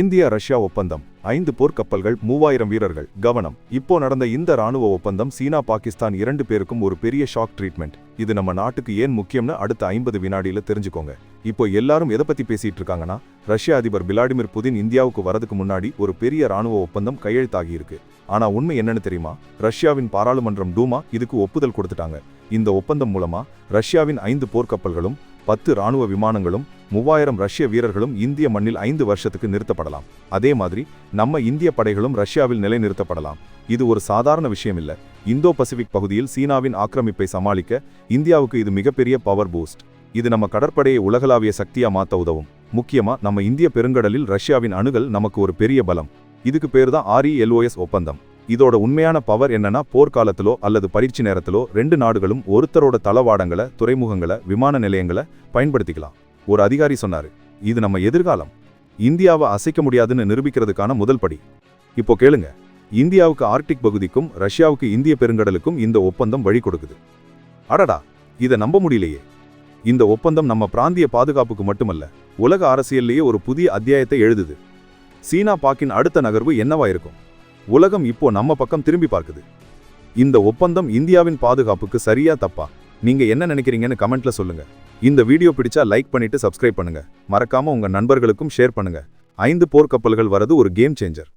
India Russia ஒப்பந்தம். ஐந்து போர்க்கப்பல்கள் மூவாயிரம் வீரர்கள். கவனம். இப்போ நடந்த இந்த ராணுவ ஒப்பந்தம் சீனா பாகிஸ்தான் இரண்டு பேருக்கும் ஒரு பெரிய ஷாக் ட்ரீட்மெண்ட் இது நம்ம நாட்டுக்கு ஏன் முக்கியம்னு அடுத்த ஐம்பது வினாடியில தெரிஞ்சுக்கோங்க. இப்போ எல்லாரும் எதை பத்தி பேசிட்டு இருக்காங்கன்னா ரஷ்ய அதிபர் விளாடிமிர் புதின் இந்தியாவுக்கு வரதுக்கு முன்னாடி ஒரு பெரிய ராணுவ ஒப்பந்தம் கையெழுத்தாகி இருக்கு ஆனா உண்மை என்னன்னு தெரியுமா? ரஷ்யாவின் பாராளுமன்றம் டூமா இதுக்கு ஒப்புதல் கொடுத்துட்டாங்க. இந்த ஒப்பந்தம் மூலமா ரஷ்யாவின் ஐந்து போர்க்கப்பல்களும் பத்து ராணுவ விமானங்களும் மூவாயிரம் ரஷ்ய வீரர்களும் இந்திய மண்ணில் ஐந்து வருஷத்துக்கு நிறுத்தப்படலாம். அதே மாதிரி நம்ம இந்திய படைகளும் ரஷ்யாவில் நிலைநிறுத்தப்படலாம். இது ஒரு சாதாரண விஷயம் இல்ல இந்தோ பசிபிக் பகுதியில் சீனாவின் ஆக்கிரமிப்பை சமாளிக்க இந்தியாவுக்கு இது மிகப்பெரிய பவர் பூஸ்ட். இது நம்ம கடற்படையை உலகளாவிய சக்தியா மாத்த உதவும். முக்கியமா நம்ம இந்திய பெருங்கடலில் ரஷ்யாவின் அணுகல் நமக்கு ஒரு பெரிய பலம். இதுக்கு பேரு தான் ஆர்இஎல்ஓஎஸ் ஒப்பந்தம். இதோட உண்மையான பவர் என்னன்னா போர்க்காலத்திலோ அல்லது பயிற்சி நேரத்திலோ ரெண்டு நாடுகளும் ஒருத்தரோட தளவாடங்களை துறைமுகங்களை விமான நிலையங்களை பயன்படுத்திக்கலாம். ஒரு அதிகாரி சொன்னாரு இது நம்ம எதிர்காலம். இந்தியாவை அசைக்க முடியாதுன்னு நிரூபிக்கிறதுக்கான முதல் படி. இப்போ கேளுங்க இந்தியாவுக்கு ஆர்டிக் பகுதிக்கும் ரஷ்யாவுக்கு இந்திய பெருங்கடலுக்கும் இந்த ஒப்பந்தம் வழி கொடுக்குது. அடடா இதை நம்ப முடியலையே. இந்த ஒப்பந்தம் நம்ம பிராந்திய பாதுகாப்புக்கு மட்டுமல்ல உலக அரசியல்லையே ஒரு புதிய அத்தியாயத்தை எழுதுது. சீனா பாக்கின் அடுத்த நகர்வு என்னவா இருக்கும்? உலகம் இப்போ நம்ம பக்கம் திரும்பி பார்க்குது. இந்த ஒப்பந்தம் இந்தியாவின் பாதுகாப்புக்கு சரியா தப்பா? நீங்க என்ன நினைக்கிறீங்கன்னு கமெண்ட்ல சொல்லுங்க. இந்த வீடியோ பிடிச்சா லைக் பண்ணிட்டு சப்ஸ்கிரைப் பண்ணுங்க. மறக்காம உங்க நண்பர்களுக்கும் ஷேர் பண்ணுங்க. ஐந்து போர்க்கப்பல்கள் வரது ஒரு கேம் சேஞ்சர்